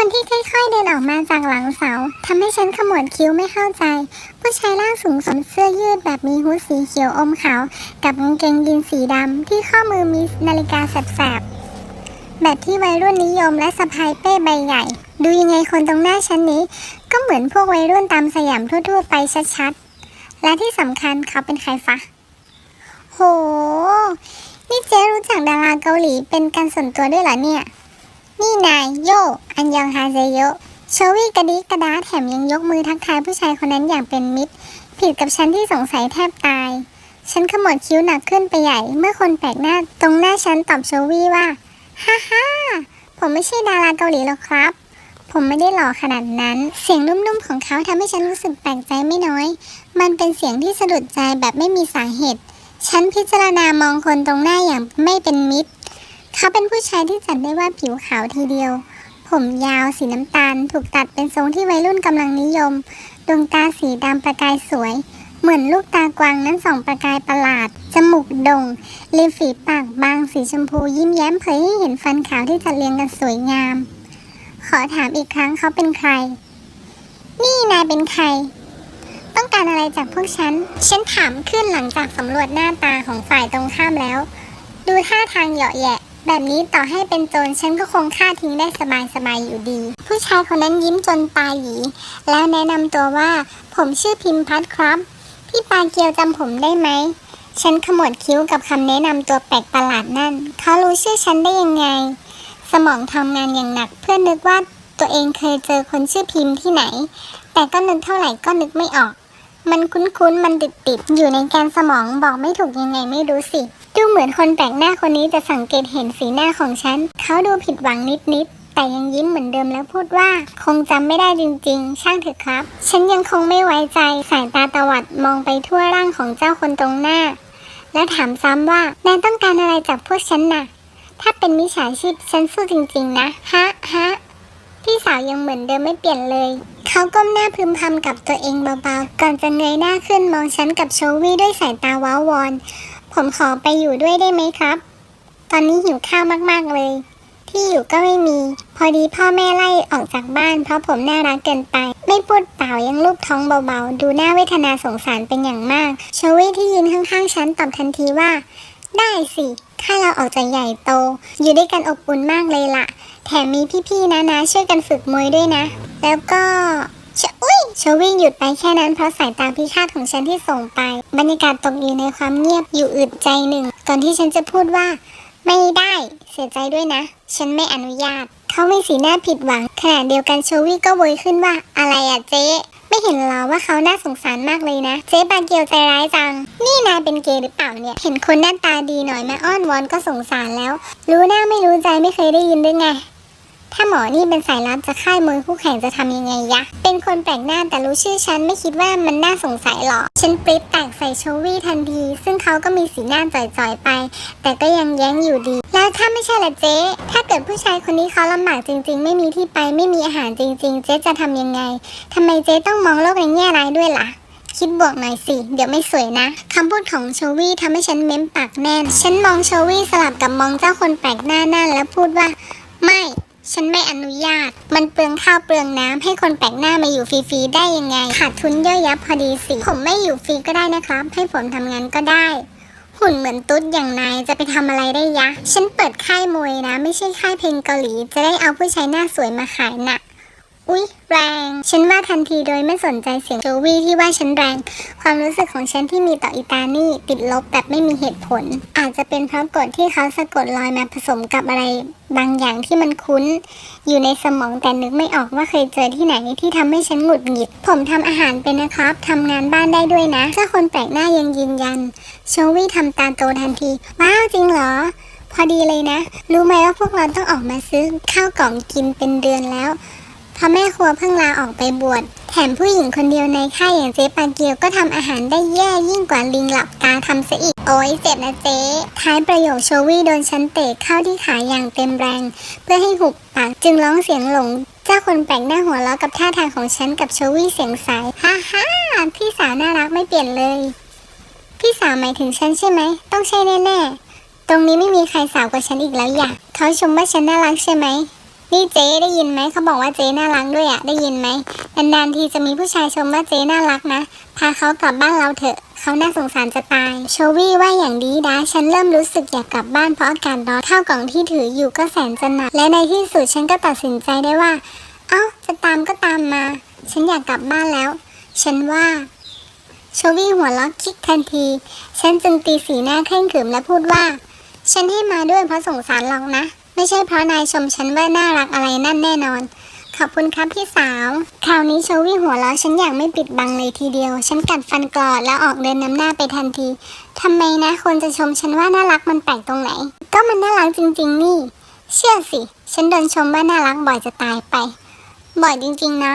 คนที่ค่อยๆเดินออกมาจากหลังเสาทำให้ฉันขมวดคิ้วไม่เข้าใจ ผู้ชายร่างสูงสวมเสื้อยืดแบบมีฮู้ดสีเขียวอมขาว กับกางเกงยีนสีดำที่ข้อมือมีนาฬิกาแสบๆแบบที่วัยรุ่นนิยมและสะพายเป้ใบใหญ่ ดูยังไงคนตรงหน้าฉันนี้ ก็เหมือนพวกวัยรุ่นตามสยามทั่วๆไปชัดๆ และที่สำคัญเขาเป็นใครฟะโห นี่เจ๊รู้จักดาราเกาหลีเป็นการส่วนตัวด้วยเหรอเนี่ย นี่นายโยอันยองฮาเซโยโชวี่กระดิกระดาแถมยังยกมือทักทายผู้ชายคนนั้นอย่างเป็นมิตร ผิดกับฉันที่สงสัยแทบตาย ฉันขมวดคิ้วหนักขึ้นไปใหญ่ เมื่อคนแปลกหน้าตรงหน้าฉันตอบโชวี่ว่าฮ่าฮ่าผมไม่ใช่ดาราเกาหลีหรอกครับ ผมไม่ได้หล่อขนาดนั้น เสียงนุ่มๆของเขาทำให้ฉันรู้สึกแปลกใจไม่น้อย มันเป็นเสียงที่สะดุดใจแบบไม่มีสาเหตุ ฉันพิจารณามองคนตรงหน้าอย่างไม่เป็นมิตร เขาเป็นผู้ชายที่จัดได้ว่าผิวขาวทีเดียว ผมยาวสีน้ำตาล ถูกตัดเป็นทรงที่วัยรุ่นกำลังนิยม ดวงตาสีดำประกายสวย เหมือนลูกตากวางนั้นส่องประกายประหลาด จมูกด่งริมฝีปากบางสีชมพูยิ้มแย้มเผยให้เห็นฟันขาวที่จัดเรียงกันสวยงาม ขอถามอีกครั้งเขาเป็นใคร นี่นายเป็นใครต้องการอะไรจากพวกฉัน ฉันถามขึ้นหลังจากสำรวจหน้าตาของฝ่ายตรงข้ามแล้ว ดูท่าทางเหยาะแยะ แบบนี้ต่อให้เป็นโจรฉันก็คงฆ่าทิ้งได้สบายๆอยู่ดี ผู้ชายคนนั้นยิ้มจนตาหยีแล้วแนะนำตัวว่าผมชื่อพิมพัฒครับ พี่ปาเกียวจำผมได้ไหม ฉันขมวดคิ้วกับคำแนะนำตัวแปลกประหลาดนั่น เขารู้ชื่อฉันได้ยังไง สมองทำงานอย่างหนัก เพื่อนึกว่าตัวเองเคยเจอคนชื่อพิมพ์ที่ไหน แต่ก็นึกเท่าไหร่ก็นึกไม่ออก มันคุ้นๆ มันติดๆ อยู่ในแกนสมองบอกไม่ถูกยังไงไม่รู้สิ ดูเหมือนคนแปลกหน้าคนนี้จะสังเกตเห็นสีหน้าของฉัน เขาดูผิดหวังนิดๆ แต่ยังยิ้มเหมือนเดิมแล้วพูดว่า คงจำไม่ได้จริงๆ ช่างเถอะครับ ฉันยังคงไม่ไว้ใจ สายตาตวัดมองไปทั่วร่างของเจ้าคนตรงหน้า และถามซ้ำว่านายต้องการอะไรจากพวกฉันน่ะ ถ้าเป็นมิจฉาชีพฉันสู้จริงๆ นะ ฮะฮะพี่สาวยังเหมือนเดิมไม่เปลี่ยนเลยเขาก้มหน้าพึมพำกับตัวเองเบาๆ ก่อนจะเงยหน้าขึ้นมองฉันกับโชวี่ด้วยสายตาว้าวอน ผมขอไปอยู่ด้วยได้ไหมครับ ตอนนี้หิวข้าวมากๆเลย ที่อยู่ก็ไม่มี พอดีพ่อแม่ไล่ออกจากบ้าน เพราะผมน่ารักเกินไป ไม่พูดเปล่ายังลูบท้องเบาๆ ดูน่าเวทนาสงสารเป็นอย่างมากโชวีที่ยืนข้างๆฉันตอบทันทีว่า ได้สิ ถ้าเราออกจากใหญ่โต อยู่ด้วยกันอบอุ่นมากเลยล่ะ แถมมีพี่ๆนะนะช่วยกันฝึกมวยด้วยนะ แล้วก็ ชะอุ้ยชวิ่งหยุดไปแค่นั้นเพราะสายตาพิฆาตของฉันที่ส่งไป บรรยากาศตกอยู่ในความเงียบอยู่อึดใจหนึ่งก่อนที่ฉันจะพูดว่า ไม่ได้เสียใจด้วยนะ ฉันไม่อนุญาต เขาไม่สีหน้าผิดหวังขณะเดียวกันโชวี่ก็โวยขึ้นว่าอะไรอะเจ๊ไม่เห็นหรอว่าเขาน่าสงสารมากเลยนะ เจ๊บาเกียวใจร้ายจัง นี่นายเป็นเกย์หรือเปล่าเนี่ย เห็นคนหน้าตาดีหน่อยมาอ้อนวอนก็สงสารแล้ว รู้หน้าไม่รู้ใจไม่เคยได้ยินด้วยไง ถ้าหมอนี่เป็นสายลับจะค่ายมวยคู่แข่งจะทำยังไงยะ เป็นคนแปลกหน้าแต่รู้ชื่อฉันไม่คิดว่ามันน่าสงสัยหรอฉันปริ๊บแตกใส่โชวี่ทันที ซึ่งเขาก็มีสีหน้าจ่อยๆไป แต่ก็ยังแย้งอยู่ดี แล้วถ้าไม่ใช่ละเจ๊ ถ้าเกิดผู้ชายคนนี้เขาลำบากจริง ๆ ไม่มีที่ไปไม่มีอาหารจริง ๆ เจ๊จะทำยังไงทำไมเจ๊ต้องมองโลกในแง่ร้ายด้วยล่ะคิดบวกหน่อยสิ เดี๋ยวไม่สวยนะ คำพูดของโชวี่ทำให้ฉันเม้มปากแน่น ฉันมองโชวี่สลับกับมองเจ้าคนแปลกหน้านั่นแล้วพูดว่า ไม่ ฉันไม่อนุญาต มันเปลืองข้าวเปลืองน้ำให้คนแปลกหน้ามาอยู่ฟรีๆได้ยังไง ขาดทุนเยอะยับพอดีสิ ผมไม่อยู่ฟรีก็ได้นะครับ ให้ผมทำงานก็ได้ หุ่นเหมือนตุ๊ดอย่างนายจะไปทำอะไรได้ยะ ฉันเปิดค่ายมวยนะ ไม่ใช่ค่ายเพลงเกาหลี จะได้เอาผู้ชายหน้าสวยมาขายน่ะ อุ๊ย แรง ฉันว่าทันทีโดยไม่สนใจเสียงโจวี่ที่ว่าฉันแรง ความรู้สึกของฉันที่มีต่ออิตานี่ติดลบแบบไม่มีเหตุผล อาจจะเป็นเพราะกฎที่เขาสะกดรอยมาผสมกับอะไร บางอย่างที่มันคุ้น อยู่ในสมองแต่นึกไม่ออกว่าเคยเจอที่ไหนที่ทำให้ฉันหงุดหงิด ผมทำอาหารเป็นนะครับทำงานบ้านได้ด้วยนะถ้าคนแปลกหน้ายังยืนยัน โชวี่ทำตาโตทันทีว้าวจริงเหรอพอดีเลยนะ รู้ไหมว่าพวกเราต้องออกมาซื้อข้าวกล่องกินเป็นเดือนแล้ว เพราะแม่ครัวเพิ่งลาออกไปบวชแถมผู้หญิงคนเดียวในค่ายอย่างเจ๊ปาเกียวก็ทำอาหารได้แย่ยิ่งกว่าลิงหลับตาทำซะอีก โอ้ยเจ็บนะเจ๊ ท้ายประโยคโชวี่โดนฉันเตะเข้าที่ขาอย่างเต็มแรง เพื่อให้หุบปากจึงร้องเสียงหลง เจ้าคนแปลกหน้าหัวเราะกับท่าทางของฉันกับโชวี่เสียงใสฮ่าฮ่าพี่สาวน่ารักไม่เปลี่ยนเลย พี่สาวหมายถึงฉันใช่ไหม ต้องใช่แน่ๆตรงนี้ไม่มีใครสาวกว่าฉันอีกแล้วอย่าเขาชมว่าฉันน่ารักใช่ไหม นี่เจ๊ได้ยินไหมเขาบอกว่าเจ๊น่ารักด้วยอะได้ยินไหมนานๆทีจะมีผู้ชายชมว่าเจ๊น่ารักนะ พาเขากลับบ้านเราเถอะเขาน่าสงสารจะตาย โชวี่ว่าอย่างดีดาฉันเริ่มรู้สึกอยากกลับบ้านเพราะอากาศร้อนข้าวกล่องที่ถืออยู่ก็แสนจะหนักและในที่สุดฉันก็ตัดสินใจได้ว่า เอ้าจะตามก็ตามมา ฉันอยากกลับบ้านแล้ว ฉันว่าโชวี่หัวเราะคิกทันที ฉันจึงตีสีหน้าเคร่งขรึมและพูดว่า ฉันให้มาด้วยเพราะสงสารหรอกนะ ไม่ใช่เพราะนายชมฉันว่าน่ารักอะไรนั่นแน่นอน ขอบคุณครับพี่สาว คราวนี้โชวี่หัวเราะฉันอย่างไม่ปิดบังเลยทีเดียว ฉันกัดฟันกรอดแล้วออกเดินนำหน้าไปทันทีทำไมนะคนจะชมฉันว่าน่ารักมันแปลกตรงไหน ก็มันน่ารักจริง ๆ นี่ เชื่อสิ ฉันโดนชมว่าน่ารักบ่อยจะตายไป บ่อยจริงๆนะ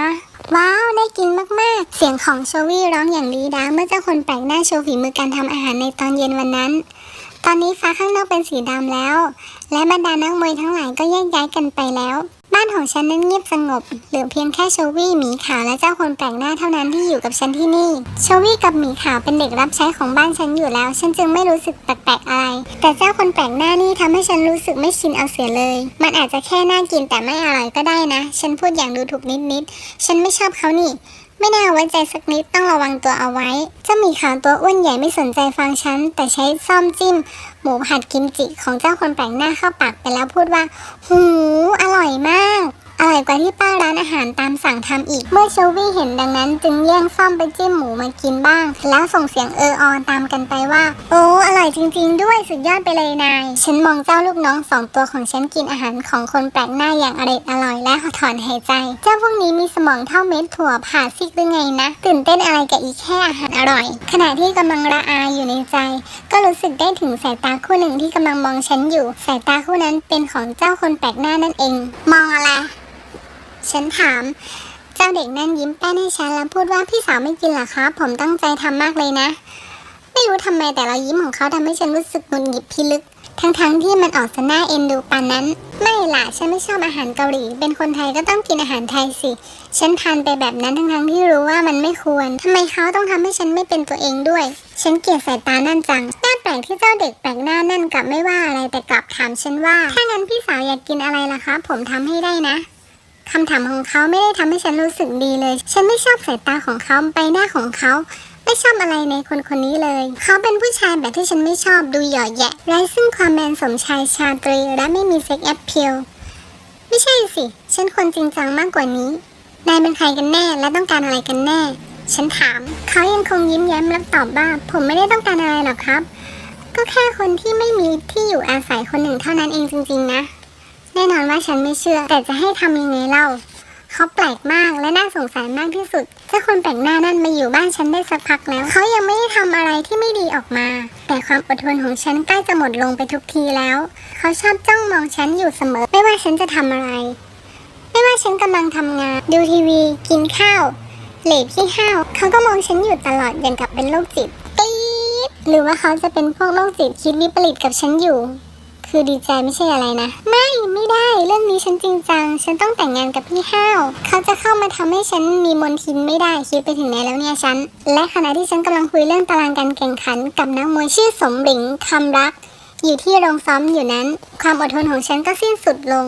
ว้าวได้กินมากๆ เสียงของโชวี่ร้องอย่างดีดาเมื่อเจ้าคนแปลกหน้าโชว์ฝีมือการทำอาหารในตอนเย็นวันนั้น ตอนนี้ฟ้าข้างนอกเป็นสีดำแล้ว และบรรดานักมวยทั้งหลายก็แยกย้ายกันไปแล้ว บ้านของฉันนั้นเงียบสงบเหลือเพียงแค่โชวี่หมีขาวและเจ้าคนแปลกหน้าเท่านั้นที่อยู่กับฉันที่นี่ โชวี่กับหมีขาวเป็นเด็กรับใช้ของบ้านฉันอยู่แล้ว ฉันจึงไม่รู้สึกแปลกๆอะไร แต่เจ้าคนแปลกหน้านี่ทำให้ฉันรู้สึกไม่ชินเอาเสียเลย มันอาจจะแค่น่ากินแต่ไม่อร่อยก็ได้นะ ฉันพูดอย่างดูถูกนิดๆฉันไม่ชอบเขานี่ ไม่น่าไว้ใจสักนิดต้องระวังตัวเอาไว้เจ้าหมีขาวตัวอ้วนใหญ่ไม่สนใจฟังฉัน แต่ใช้ซ่อมจิ้ม หมูผัดกิมจิของเจ้าคนแปลกหน้าเข้าปากไปแล้วพูดว่า หู อร่อยมาก อร่อยกว่าที่ป้าร้านอาหารตามสั่งทำอีก เมื่อโชวี่เห็นดังนั้น จึงแย่งซ่อมไปจิ้มหมูมากินบ้าง แล้วส่งเสียงเอออตามกันไปว่า โอ้อร่อยจริง ๆ ด้วยสุดยอดไปเลยนาย ฉันมองเจ้าลูกน้องสองตัวของฉันกินอาหารของคนแปลกหน้าอย่างอร่อยอร่อยและถอนหายใจ เจ้าพวกนี้มีสมองเท่าเม็ดถั่วผ่าซิกหรือไงนะ ตื่นเต้นอะไรกับอีแค่อาหารอร่อย ขณะที่กำลังระอาอยู่ในใจ ก็รู้สึกได้ถึงสายตาคู่หนึ่งที่กำลังมองฉันอยู่ สายตาคู่นั้นเป็นของเจ้าคนแปลกหน้านั่นเอง มองอะไร ฉันถาม เจ้าเด็กนั่นยิ้มแป้นให้ฉันแล้วพูดว่าพี่สาวไม่กินหรอครับ ผมตั้งใจทำมากเลยนะ ไม่รู้ทำไมแต่เรายิ้มของเขาทำให้ฉันรู้สึกหงุดหงิดพิลึก ทั้งๆที่มันออกจะน่าเอ็นดูปานนั้น ไม่ล่ะ ฉันไม่ชอบอาหารเกาหลี เป็นคนไทยก็ต้องกินอาหารไทยสิ ฉันทานไปแบบนั้นทั้งๆที่รู้ว่ามันไม่ควรทำไมเขาต้องทำให้ฉันไม่เป็นตัวเองด้วย ฉันเกลียดสายตานั่นจังน่าแปลกที่เจ้าเด็กแปลกหน้านั่นกลับไม่ว่าอะไรแต่กลับถามฉันว่า ถ้างั้นพี่สาวอยากกินอะไรล่ะคะ ผมทำให้ได้นะ คำถามของเขาไม่ได้ทำให้ฉันรู้สึกดีเลย ฉันไม่ชอบสายตาของเขาใบหน้าของเขา ไม่ชอบอะไรในคนคนนี้เลย เขาเป็นผู้ชายแบบที่ฉันไม่ชอบดูหย่อแยะไร้ซึ่งความแมนสมชายชาตรีและไม่มีเซ็กแอปเพีลไม่ใช่สิ ฉันควรจริงจังมากกว่านี้ นายเป็นใครกันแน่และต้องการอะไรกันแน่ ฉันถาม เขายังคงยิ้มแย้มและตอบว่าผมไม่ได้ต้องการอะไรหรอกครับ ก็แค่คนที่ไม่มีที่อยู่อาศัยคนหนึ่งเท่านั้นเองจริง ๆ นะ แน่นอนว่าฉันไม่เชื่อ แต่จะให้ทำยังไงเล่าเขาแปลกมากและน่าสงสารมากที่สุด เจ้าคนแปลกหน้านั่นมาอยู่บ้านฉันได้สักพักแล้ว เขายังไม่ได้ทำอะไรที่ไม่ดีออกมา แต่ความอดทนของฉันใกล้จะหมดลงไปทุกทีแล้ว เขาชอบจ้องมองฉันอยู่เสมอ ไม่ว่าฉันจะทำอะไร ไม่ว่าฉันกำลังทำงาน ดูทีวี กินข้าว เหลบขี้ข้าว เขาก็มองฉันอยู่ตลอดอย่างกับเป็นโรคจิตปี๊ดหรือว่าเขาจะเป็นพวกโรคจิตคิดวิปริตกับฉันอยู่ คือดีใจไม่ใช่อะไรนะ ไม่ไม่ได้เรื่องนี้ฉันจริงจัง ฉันต้องแต่งงานกับพี่ห้าวเขาจะเข้ามาทำให้ฉันมีมนทินไม่ได้คิดไปถึงไหนแล้วเนี่ยฉัน และขณะที่ฉันกำลังคุยเรื่องตารางการแข่งขัน กับนักมวยชื่อสมหลิงคำรัก อยู่ที่โรงซ้อมอยู่นั้น ความอดทนของฉันก็สิ้นสุดลง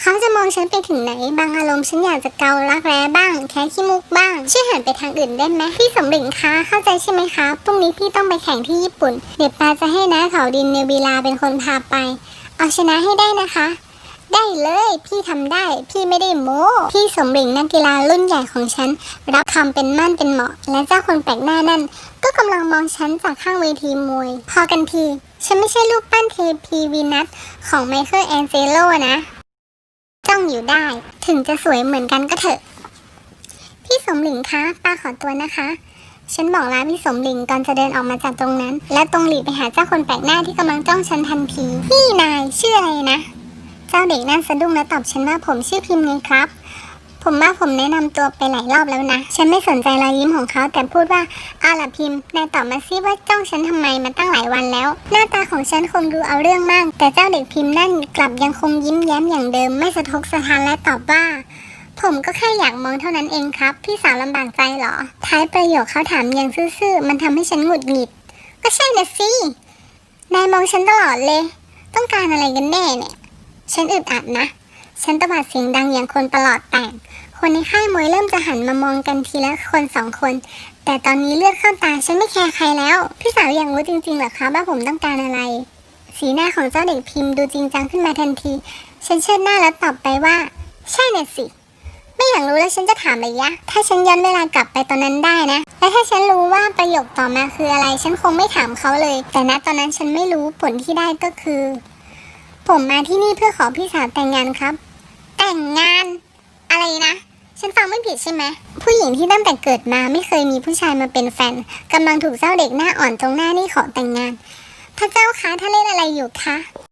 เขาจะมองฉันไปถึงไหน บางอารมณ์ฉันอยากจะเการักแร้บ้าง แค่ขี้มุกบ้าง ช่วยหันไปทางอื่นได้ไหมพี่สมหลิงคะ เข้าใจใช่ไหมคะพรุ่งนี้พี่ต้องไปแข่งที่ญี่ปุ่น เดี๋ยวปาจะให้นะเขาดินเนวิลาเป็นคนพาไป เอาชนะให้ได้นะคะ ได้เลยพี่ทำได้ พี่ไม่ได้โม้พี่สมหลิงนักกีฬารุ่นใหญ่ของฉัน รับคำเป็นมั่นเป็นเหมาะ และเจ้าคนแปลกหน้านั่นก็กำลังมองฉันจากข้างเวทีมวย พอกันที ฉันไม่ใช่รูปปั้นเทพีวีนัสของไมเคิลแอนเจโลนะ จ้องอยู่ได้ถึงจะสวยเหมือนกันก็เถอะ พี่สมหลิงคะป้าขอตัวนะคะ ฉันบอกลาพี่สมหลิงก่อนจะเดินออกมาจากตรงนั้น และตรงหลีไปหาเจ้าคนแปลกหน้าที่กำลังจ้องฉันทันที นี่นายชื่ออะไรนะ เจ้าเด็กนั่นสะดุ้งและตอบฉันว่าผมชื่อพิมพ์ไงครับ ผมว่าผมแนะนำตัวไปหลายรอบแล้วนะ ฉันไม่สนใจรอยยิ้มของเขาแต่พูดว่าเอาล่ะพิมพ์นายตอบมาซิว่าจ้องฉันทำไมมาตั้งหลายวันแล้ว หน้าตาของฉันคงดูเอาเรื่องมาก แต่เจ้าเด็กพิมพ์นั่นกลับยังคงยิ้มแย้มอย่างเดิม ไม่สะทกสะท้านและตอบว่าผมก็แค่อยากมองเท่านั้นเองครับ พี่สาวลำบากใจหรอ ท้ายประโยคเขาถามอย่างซื่อๆ มันทำให้ฉันหงุดหงิด ก็ใช่นะสิ นายมองฉันตลอดเลย ต้องการอะไรกันแน่เนี่ย ฉันอึดอัดนะ ฉันตะบัดเสียงดังอย่างคนประหลอดแตก คนในค่ายมวยเริ่มจะหันมามองกันทีละคนสองคน แต่ตอนนี้เลือดเข้าตาฉันไม่แคร์ใครแล้ว พี่สาวอยากรู้จริงๆเหรอคะว่าผมต้องการอะไร สีหน้าของเจ้าเด็กพิมพ์ดูจริงจังขึ้นมาทันที ฉันเชิดหน้าแล้วตอบไปว่า ใช่น่ะสิ ไม่อยากรู้แล้วฉันจะถามอะไรยะ ถ้าฉันย้อนเวลากลับไปตอนนั้นได้นะ และถ้าฉันรู้ว่าประโยคต่อมาคืออะไร ฉันคงไม่ถามเขาเลย แต่ณตอนนั้นฉันไม่รู้ผลที่ได้ก็คือ ผมมาที่นี่เพื่อขอพี่สาวแต่งงานครับ แต่งงาน อะไรนะ ฉันฟังไม่ผิดใช่ไหมผู้หญิงที่ตั้งแต่เกิดมาไม่เคยมีผู้ชายมาเป็นแฟนกำลังถูกเจ้าเด็กหน้าอ่อนตรงหน้านี่ขอแต่งงานพระเจ้าคะถ้าเล่นอะไรอยู่คะ